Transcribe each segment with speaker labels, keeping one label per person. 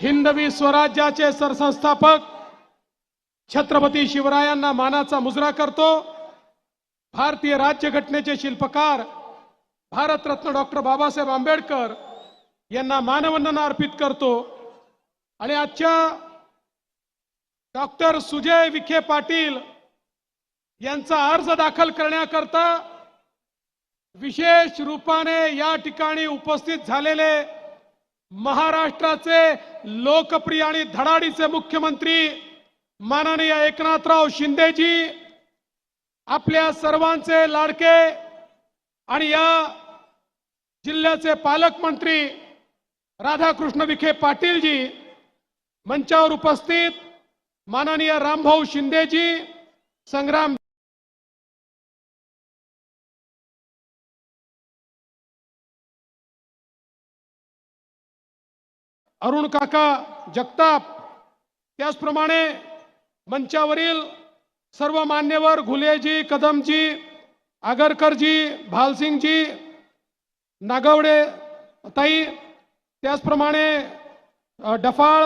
Speaker 1: हिंदवी स्वराज्याचे सरसंस्थापक छत्रपती शिवरायांना मानाचा मुजरा करतो. भारतीय राज्यघटनेचे शिल्पकार भारतरत्न डॉक्टर बाबासाहेब आंबेडकर यांना मानवंदना अर्पित करतो. आणि आजच्या डॉक्टर सुजय विखे पाटील यांचा अर्ज दाखल करण्याकरता विशेष रूपाने या ठिकाणी उपस्थित झालेले महाराष्ट्राचे लोकप्रिय आणि धडाडीचे मुख्यमंत्री माननीय एकनाथराव शिंदेजी आपल्या सर्वांचे लाडके आणि या जिल्ह्याचे पालकमंत्री राधाकृष्ण विखे पाटीलजी मंचावर उपस्थित माननीय रामभाऊ शिंदेजी संग्राम अरुण काका जगताप त्याचप्रमाणे मंचावरील सर्व मान्यवर घुलेजी कदमजी आगरकरजी भालसिंगजी नागवडे ताई त्याचप्रमाणे डफाळ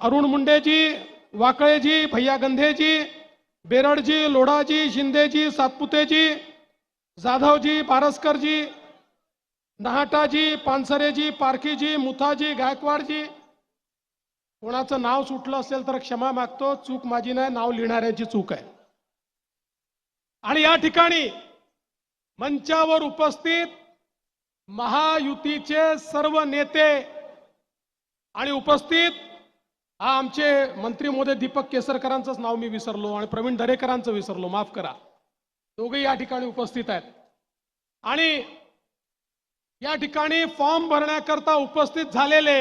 Speaker 1: अरुण मुंडेजी वाकळेजी भैया गंधेजी बेरडजी लोढाजी शिंदेजी सातपुतेजी जाधवजी पारसकरजी नहाटाजी पानसरेजी पारखीजी मुथाजी गायकवाडजी. कोणाचं नाव सुटलं असेल तर क्षमा मागतो. चूक माझी नाही नाव लिहिणाऱ्याची चूक आहे. आणि या ठिकाणी मंचावर उपस्थित महायुतीचे सर्व नेते आणि उपस्थित हा आमचे मंत्री मोदय दीपक केसरकरांचंच नाव मी विसरलो आणि प्रवीण दरेकरांचं विसरलो. माफ करा. दोघे या ठिकाणी उपस्थित आहेत. आणि या ठिकाणी फॉर्म भरण्याकरता उपस्थित झालेले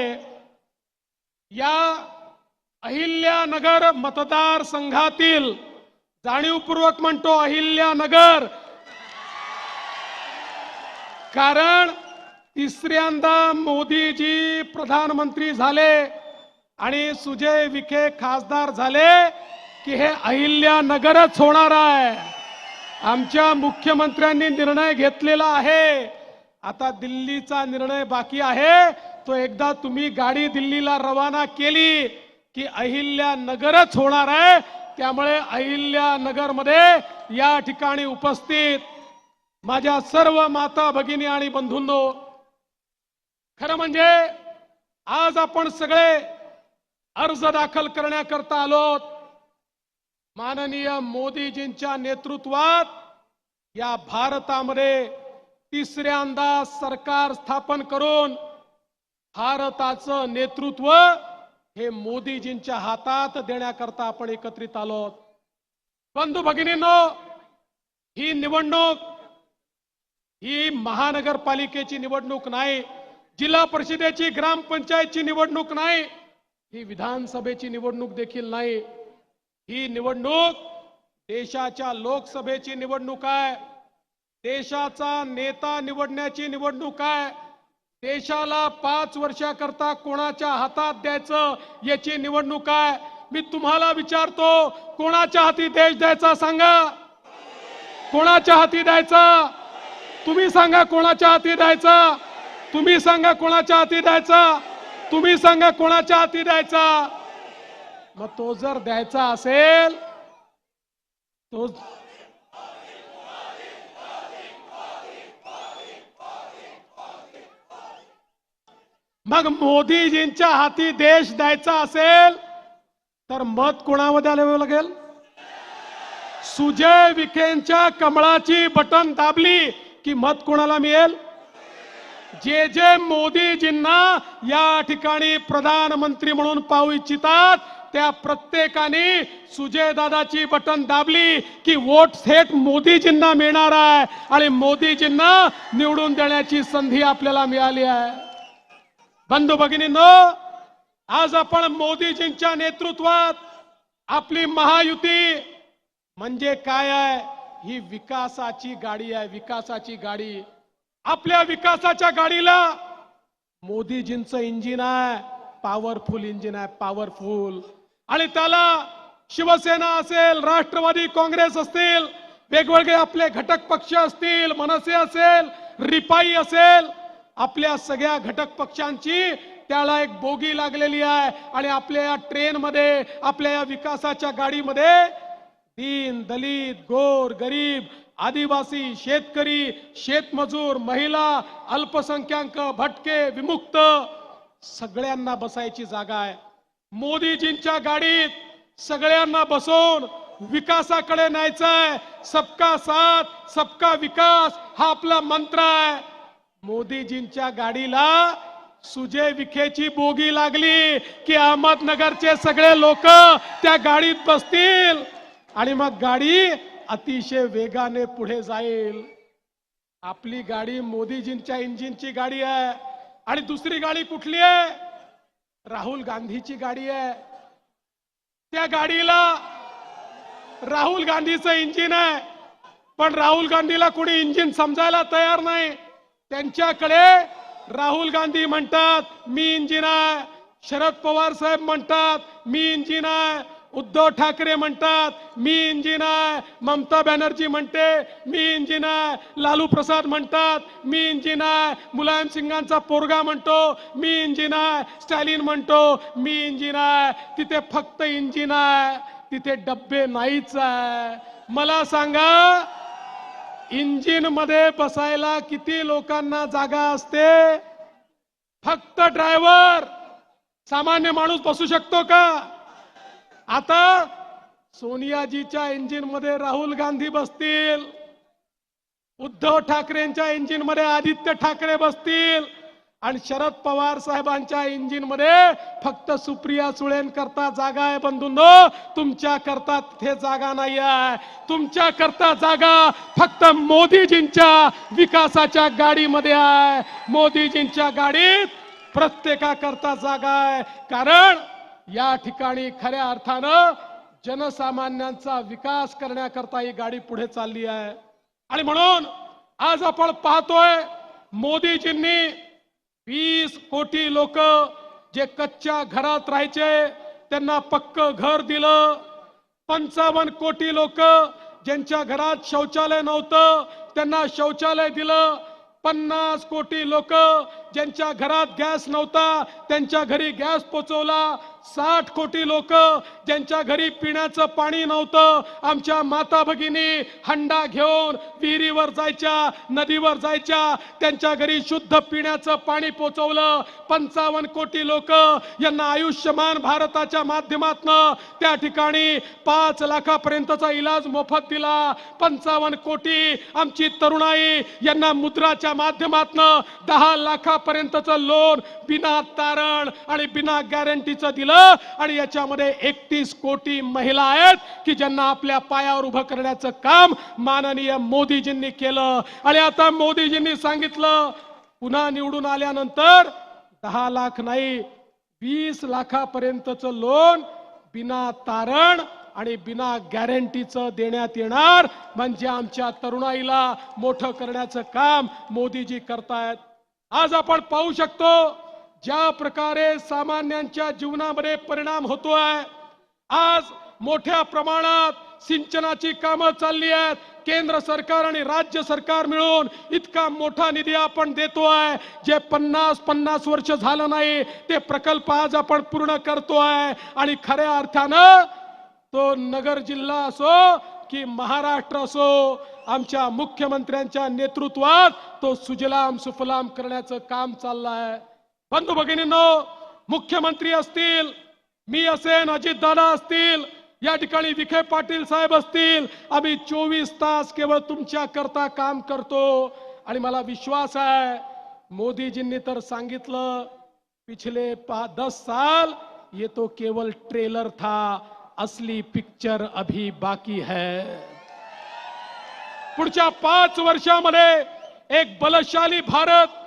Speaker 1: या अहिल्यानगर मतदारसंघातील जाणीवपूर्वक म्हणतो अहिल्यानगर. कारण तिसऱ्यांदा मोदीजी प्रधानमंत्री झाले आणि सुजय विखे खासदार झाले की हे अहिल्यानगरच होणार आहे. आमच्या मुख्यमंत्र्यांनी निर्णय घेतलेला आहे. आता दिल्लीचा निर्णय बाकी आहे. तो एकदा तुम्ही गाडी दिल्लीला रवाना केली की अहिल्यानगरच होणार आहे. त्यामुळे अहिल्यानगरमध्ये या ठिकाणी उपस्थित माझ्या सर्व माता भगिनी आणि बंधूंनो खरं म्हणजे आज आपण सगळे अर्ज दाखल करण्याकरता आलोत. माननीय मोदीजींच्या नेतृत्वात या भारतामध्ये तिसऱ्यांदा सरकार स्थापन करून भारताचं नेतृत्व हे मोदीजींच्या हातात देण्याकरता आपण एकत्रित आलोत बंधू भगिनींनो ही निवडणूक ही महानगरपालिकेची निवडणूक नाही जिल्हा परिषदेची ग्रामपंचायतची निवडणूक नाही ही विधानसभेची निवडणूक देखील नाही. ही निवडणूक देशाच्या लोकसभेची निवडणूक आहे. देशाचा नेता निवडण्याची निवडणूक आहे. देशाला पाच वर्षाकरता कोणाच्या हातात द्यायचं याची निवडणूक आहे. मी तुम्हाला विचारतो कोणाच्या हाती देश द्यायचा सांगा? कोणाच्या हाती द्यायचा? तुम्ही सांगा कोणाच्या हाती द्यायचा? तुम्ही सांगा कोणाच्या हाती द्यायचा? तुम्ही सांगा कोणाच्या हाती द्यायचा? मग तो जर द्यायचा असेल तो मग मोदीजींच्या हाती देश द्यायचा असेल तर मत कोणामध्ये आले लागेल? सुजय विखेंच्या कमळाची बटन दाबली की मत कोणाला मिळेल? जे जे मोदीजींना या ठिकाणी प्रधानमंत्री म्हणून पाहू इच्छितात त्या प्रत्येकाने सुजय दादाची बटन दाबली की वोट थेट मोदीजींना मिळणार आहे आणि मोदीजींना निवडून देण्याची संधी आपल्याला मिळाली आहे. बंधू भगिनींनो आज आपण मोदीजींच्या नेतृत्वात आपली महायुती म्हणजे काय आहे? ही विकासाची गाडी आहे. विकासाची गाडी. आपल्या विकासाच्या गाडीला मोदीजींचं इंजिन आहे. पॉवरफुल इंजिन आहे. पॉवरफुल. आणि त्याला शिवसेना असेल राष्ट्रवादी काँग्रेस असतील वेगवेगळे आपले घटक पक्ष असतील मनसे असेल रिपाई असेल आपल्या सगळ्या घटक पक्षांची त्याला एक बोगी लागलेली आहे. आणि आपल्या या ट्रेनमध्ये आपल्या या विकासाच्या गाडीमध्ये दीन दलित गोर गरीब आदिवासी शेतकरी शेतमजूर महिला अल्पसंख्याक भटके विमुक्त सगळ्यांना बसायची जागा आहे. मोदीजींच्या गाडीत सगळ्यांना बसवून विकासाकडे न्यायचंय. सबका साथ सबका विकास हा आपला मंत्र आहे. मोदीजींच्या गाडीला सुजय विखेची बोगी लागली की अहमदनगरचे सगळे लोक त्या गाडीत बसतील. आणि मग गाडी अतिशय वेगाने पुढे जाईल. आपली गाडी मोदीजींच्या इंजिनची गाडी आहे. आणि दुसरी गाडी कुठली आहे? राहुल गांधीची गाडी आहे. त्या गाडीला राहुल गांधीचं इंजिन आहे. पण राहुल गांधीला कोणी इंजिन समजायला तयार नाही. त्यांच्याकडे राहुल गांधी म्हणतात मी इंजिन आहे शरद पवार साहेब म्हणतात मी इंजिन आहे उद्धव ठाकरे म्हणतात मी इंजिन आहे ममता बॅनर्जी म्हणते मी इंजिन आहे लालू प्रसाद म्हणतात मी इंजिन आहे मुलायम सिंगांचा पोरगा म्हणतो मी इंजिन आहे स्टॅलिन म्हणतो मी इंजिन आहे तिथे फक्त इंजिन आहे तिथे डब्बे नाहीच आहे. मला सांगा इंजिनमध्ये बसायला किती लोकांना जागा असते? फक्त ड्रायव्हर. सामान्य माणूस बसू शकतो का? आता सोनियाजीच्या इंजिनमध्ये राहुल गांधी बसतील. उद्धव ठाकरेंच्या इंजिनमध्ये आदित्य ठाकरे बसतील. आणि शरद पवार साहेबांच्या इंजिनमध्ये फक्त सुप्रिया सुळेन करता जागा आहे बंधूंनो. तुमच्या करता तिथे जागा नाही आहे. तुमच्या करता जागा फक्त मोदीजींच्या विकासाच्या गाडीमध्ये आहे. मोदीजींच्या गाडीत प्रत्येकाकरता जागा आहे. कारण या ठिकाणी खऱ्या अर्थानं जनसामान्यांचा विकास करण्याकरता ही गाडी पुढे चालली आहे. आणि म्हणून आज आपण पाहतोय मोदीजींनी वीस कोटी लोक जे कच्च्या घरात राहायचे त्यांना पक्क घर दिलं. पंचावन्न कोटी लोक ज्यांच्या घरात शौचालय नव्हतं त्यांना शौचालय दिलं. पन्नास कोटी लोक ज्यांच्या घरात गॅस नव्हता त्यांच्या घरी गॅस पोचवला. साठ कोटी लोक ज्यांच्या घरी पिण्याचं पाणी नव्हतं आमच्या माता भगिनी हंडा घेऊन विहिरीवर जायच्या नदीवर जायच्या त्यांच्या घरी शुद्ध पिण्याचं पाणी पोचवलं. पंचावन्न कोटी लोक यांना आयुष्यमान भारताच्या माध्यमातनं त्या ठिकाणी पाच लाखापर्यंतचा इलाज मोफत दिला. पंचावन्न कोटी आमची तरुणाई यांना मुद्राच्या माध्यमातनं दहा लाखापर्यंतचं लोन बिना तारण आणि बिना गॅरंटीचं दिलं. आणि याच्यामध्ये एकतीस कोटी महिला आहेत की ज्यांना आपल्या पायावर उभं करण्याचं काम माननीय मोदीजींनी केलं. आणि आता मोदीजींनी सांगितलं पुन्हा निवडून आल्यानंतर दहा लाख नाही वीस लाखापर्यंतचं लोन बिना तारण आणि बिना गॅरंटीचं देण्यात येणार. म्हणजे आमच्या तरुणाईला मोठं करण्याचं काम मोदीजी करतायत. आज आपण पाहू शकतो ज्या प्रकारे सामान्यांच्या जीवनामध्ये परिणाम होतोय आज मोठ्या प्रमाणात सिंचनाची कामं चालली आहेत. केंद्र सरकार आणि राज्य सरकार मिळून इतका मोठा निधी आपण देतोय जे पन्नास पन्नास वर्ष झालं नाही ते प्रकल्प आज आपण पूर्ण करतोय. आणि खऱ्या अर्थानं तो नगर जिल्हा असो की महाराष्ट्र असो आमच्या मुख्यमंत्र्यांच्या नेतृत्वात तो सुजलाम सुफलाम करण्याचं काम चाललं आहे. बंधू भगिनींनो मुख्यमंत्री असतील मी असेन अजित दादा असतील या ठिकाणी विखे पाटील साहेब असतील आम्ही चोवीस तास केवळ तुमच्या करता काम करतो. आणि मला विश्वास आहे मोदीजींनी तर सांगितलं पिछले पा दस साल ये तो केवल ट्रेलर था असली पिक्चर अभी बाकी है. पुढच्या पाच वर्षामध्ये एक बलशाली भारत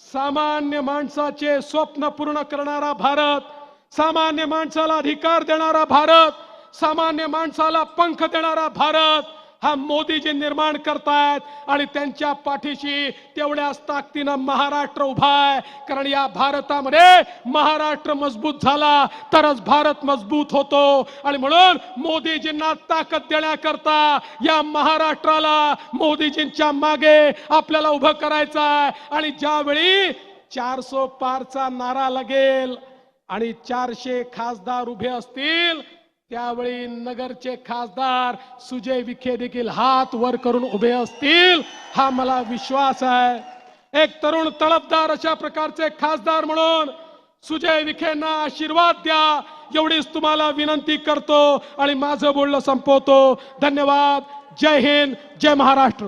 Speaker 1: सामान्य माणसाचे स्वप्न पूर्ण करणारा भारत सामान्य माणसाला अधिकार देणारा भारत सामान्य माणसाला पंख देणारा भारत हा मोदीजी निर्माण करतायत आणि त्यांच्या पाठीशी तेवढ्याच ताकदीनं महाराष्ट्र उभा आहे. कारण या भारतामध्ये महाराष्ट्र मजबूत झाला तरच भारत मजबूत होतो. आणि म्हणून मोदीजींना ताकद देण्याकरता या महाराष्ट्राला मोदीजींच्या मागे आपल्याला उभं करायचं आहे. आणि ज्यावेळी चारसो पारचा नारा लागेल आणि चारशे खासदार उभे असतील त्यावेळी नगरचे खासदार सुजय विखे देखील हात वर करून उभे असतील हा मला विश्वास आहे. एक तरुण तळपदार अशा प्रकारचे खासदार म्हणून सुजय विखेंना आशीर्वाद द्या एवढीच तुम्हाला विनंती करतो आणि माझं बोलणं संपवतो. धन्यवाद. जय हिंद जय महाराष्ट्र.